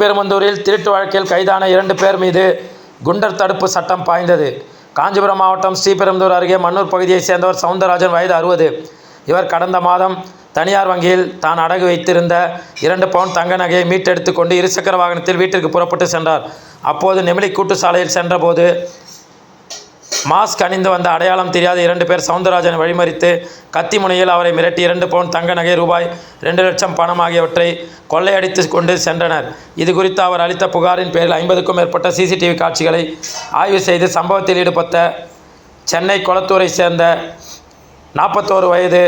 பெருமந்தூரில் திருட்டு வழக்கில் கைதான இரண்டு பேர் மீது குண்டர் தடுப்பு சட்டம் பாய்ந்தது. காஞ்சிபுரம் மாவட்டம் ஸ்ரீபெரும்புதூர் அருகே மன்னூர் பகுதியைச் சேர்ந்தவர் சவுந்தரராஜன் வயது அறுபது. இவர் கடந்த மாதம் தனியார் வங்கியில் தான் அடகு வைத்திருந்த இரண்டு பவுன் தங்க நகையை மீட்டெடுத்து கொண்டு இருசக்கர வாகனத்தில் வீட்டிற்கு புறப்பட்டு சென்றார். அப்போது நெமிலி கூட்டு சாலையில் சென்றபோது மாஸ்க் அணிந்து வந்த அடையாளம் தெரியாத இரண்டு பேர் சவுந்தரராஜனை வழிமறித்து கத்தி முனையில் அவரை மிரட்டி இரண்டு பவுன் தங்க நகை ரூபாய் ரெண்டு லட்சம் பணம் ஆகியவற்றை கொள்ளையடித்து கொண்டு சென்றனர். இது குறித்து அவர் அளித்த புகாரின் பேரில் ஐம்பதுக்கும் மேற்பட்ட சிசிடிவி காட்சிகளை ஆய்வு செய்து சம்பவத்தில் ஈடுபட்ட சென்னை கொளத்தூரை சேர்ந்த நாற்பத்தோரு வயது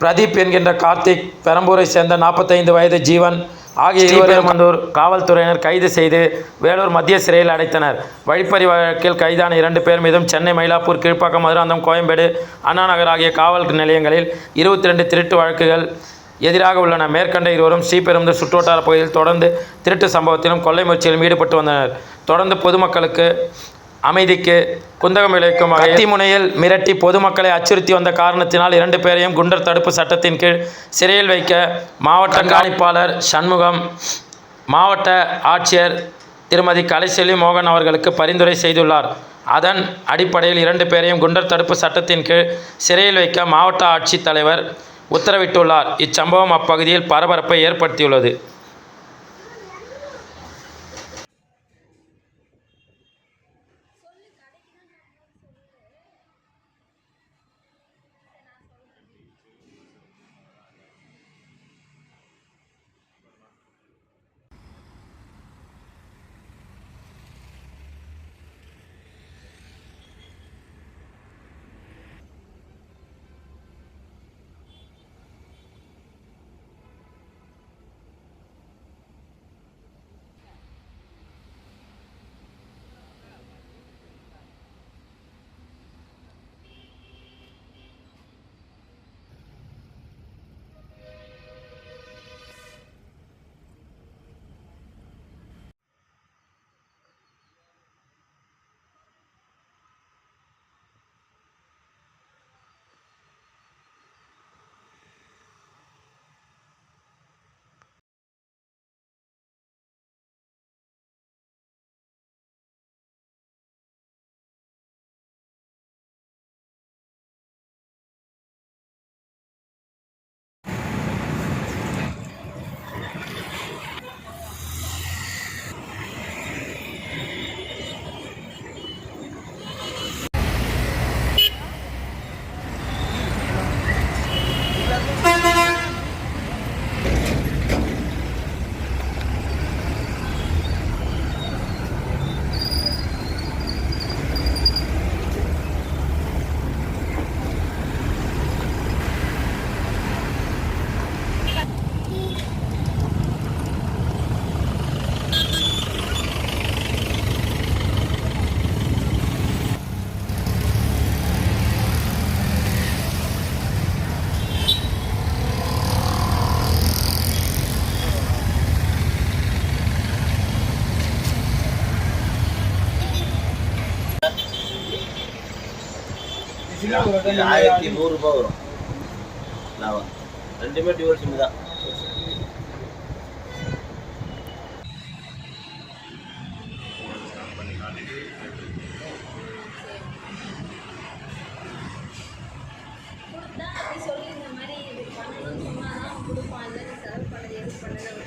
பிரதீப் என்கின்ற கார்த்திக் பெரம்பூரை சேர்ந்த நாற்பத்தைந்து வயது ஜீவன் ஆகிய ஸ்ரீபெரும்புதூர் காவல்துறையினர் கைது செய்து வேலூர் மத்திய சிறையில் அடைத்தனர். வழிப்பறி வழக்கில் கைதான இரண்டு பேர் மீதும் சென்னை மயிலாப்பூர் கீழ்ப்பாக்கம் மதுராந்தகம் கோயம்பேடு அண்ணா நகர் ஆகிய காவல் நிலையங்களில் இருபத்தி ரெண்டு திருட்டு வழக்குகள் எதிராக உள்ளன. மேற்கண்ட இருவரும் ஸ்ரீபெரும்புதூர் சுற்றுவட்டார பகுதியில் தொடர்ந்து திருட்டு சம்பவத்திலும் கொள்ளை முயற்சியிலும் ஈடுபட்டு வந்தனர். தொடர்ந்து பொதுமக்களுக்கு அமைதிக்கு குந்தகம் விளைவிக்கும் வகையில் கத்திமுனையில் மிரட்டி பொதுமக்களை அச்சுறுத்தி வந்த காரணத்தினால் இரண்டு பேரையும் குண்டர் தடுப்பு சட்டத்தின் கீழ் சிறையில் வைக்க மாவட்ட கண்காணிப்பாளர் சண்முகம் மாவட்ட ஆட்சியர் திருமதி கலைசெல்வி மோகன் அவர்களுக்கு பரிந்துரை செய்துள்ளார். அதன் அடிப்படையில் இரண்டு பேரையும் குண்டர் தடுப்பு சட்டத்தின் கீழ் சிறையில் வைக்க மாவட்ட ஆட்சித்தலைவர் உத்தரவிட்டுள்ளார். இச்சம்பவம் அப்பகுதியில் பரபரப்பை ஏற்படுத்தியுள்ளது. ஆயிரத்தி நூறுரூபா வரும். லாபம் ரெண்டுமே டியூவல் சிம் தான். சொல்லி இந்த மாதிரி பண்ணணும். சும்மா தான் கொடுப்பாங்க. செலவு பண்ணது எது பண்ணணும்